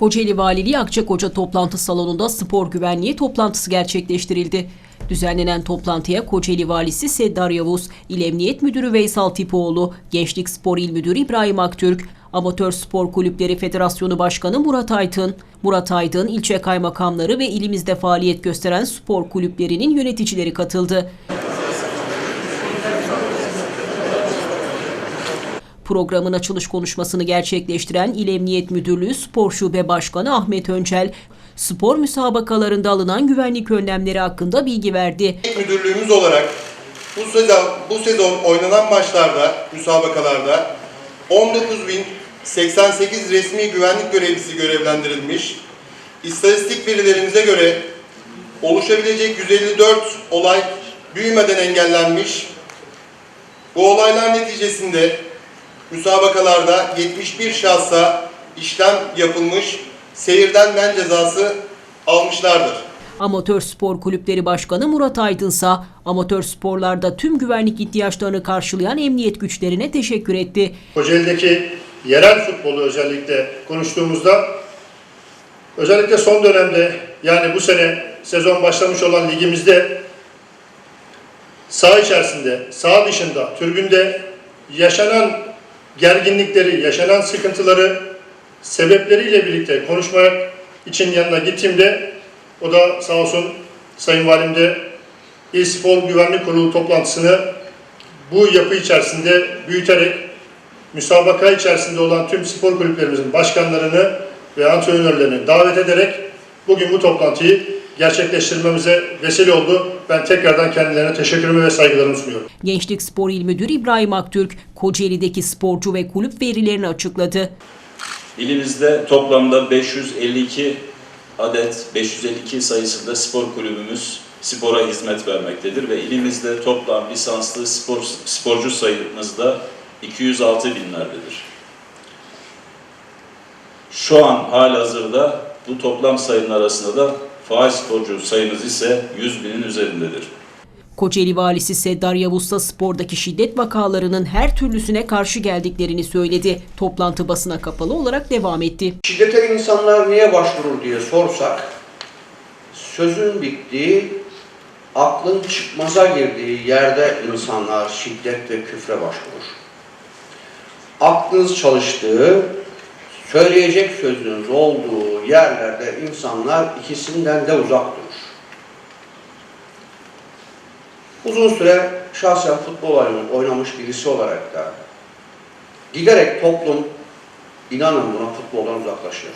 Kocaeli Valiliği Akçakoca toplantı salonunda spor güvenliği toplantısı gerçekleştirildi. Düzenlenen toplantıya Kocaeli Valisi Seddar Yavuz, İl Emniyet Müdürü Veysel Tipoğlu, Gençlik Spor İl Müdürü İbrahim Aktürk, Amatör Spor Kulüpleri Federasyonu Başkanı Murat Aytın, Murat Aydın, ilçe kaymakamları ve ilimizde faaliyet gösteren spor kulüplerinin yöneticileri katıldı. Programın açılış konuşmasını gerçekleştiren İl Emniyet Müdürlüğü Spor Şube Başkanı Ahmet Öncel, spor müsabakalarında alınan güvenlik önlemleri hakkında bilgi verdi. Müdürlüğümüz olarak bu sezon, bu sezon oynanan maçlarda, müsabakalarda 19.088 resmi güvenlik görevlisi görevlendirilmiş. İstatistik verilerimize göre oluşabilecek 154 olay büyümeden engellenmiş. Bu olaylar neticesinde müsabakalarda 71 şahsa işlem yapılmış, seyirden men cezası almışlardır. Amatör Spor Kulüpleri Başkanı Murat Aydınsa, amatör sporlarda tüm güvenlik ihtiyaçlarını karşılayan emniyet güçlerine teşekkür etti. Kocaeli'deki yerel futbolu özellikle konuştuğumuzda özellikle son dönemde yani bu sene sezon başlamış olan ligimizde saha içerisinde, saha dışında, tribünde yaşanan gerginlikleri, yaşanan sıkıntıları sebepleriyle birlikte konuşmak için yanına gittiğimde o da sağ olsun Sayın Valim de İl Spor Güvenlik Kurulu toplantısını bu yapı içerisinde büyüterek müsabaka içerisinde olan tüm spor kulüplerimizin başkanlarını ve antrenörlerini davet ederek bugün bu toplantıyı gerçekleştirmemize vesile oldu. Ben tekrardan kendilerine teşekkürümü ve saygılarımı sunuyorum. Gençlik Spor İl Müdürü İbrahim Aktürk, Kocaeli'deki sporcu ve kulüp verilerini açıkladı. İlimizde toplamda 552 adet, 552 sayısında spor kulübümüz spora hizmet vermektedir ve ilimizde toplam lisanslı spor, sporcu sayımız da 206 binlerdedir. Şu an halihazırda bu toplam sayının arasında da faal sporcu sayımız ise 100 binin üzerindedir. Kocaeli Valisi Seddar Yavuz da spordaki şiddet vakalarının her türlüsüne karşı geldiklerini söyledi. Toplantı basına kapalı olarak devam etti. Şiddete insanlar niye başvurur diye sorsak, sözün bittiği, aklın çıkmaza girdiği yerde insanlar şiddet ve küfre başvurur. Aklınız çalıştığı, söyleyecek sözünüz olduğu yerlerde insanlar ikisinden de uzak durur. Uzun süre şahsen futbol oynamış birisi olarak da giderek toplum inanın buna futboldan uzaklaşıyor.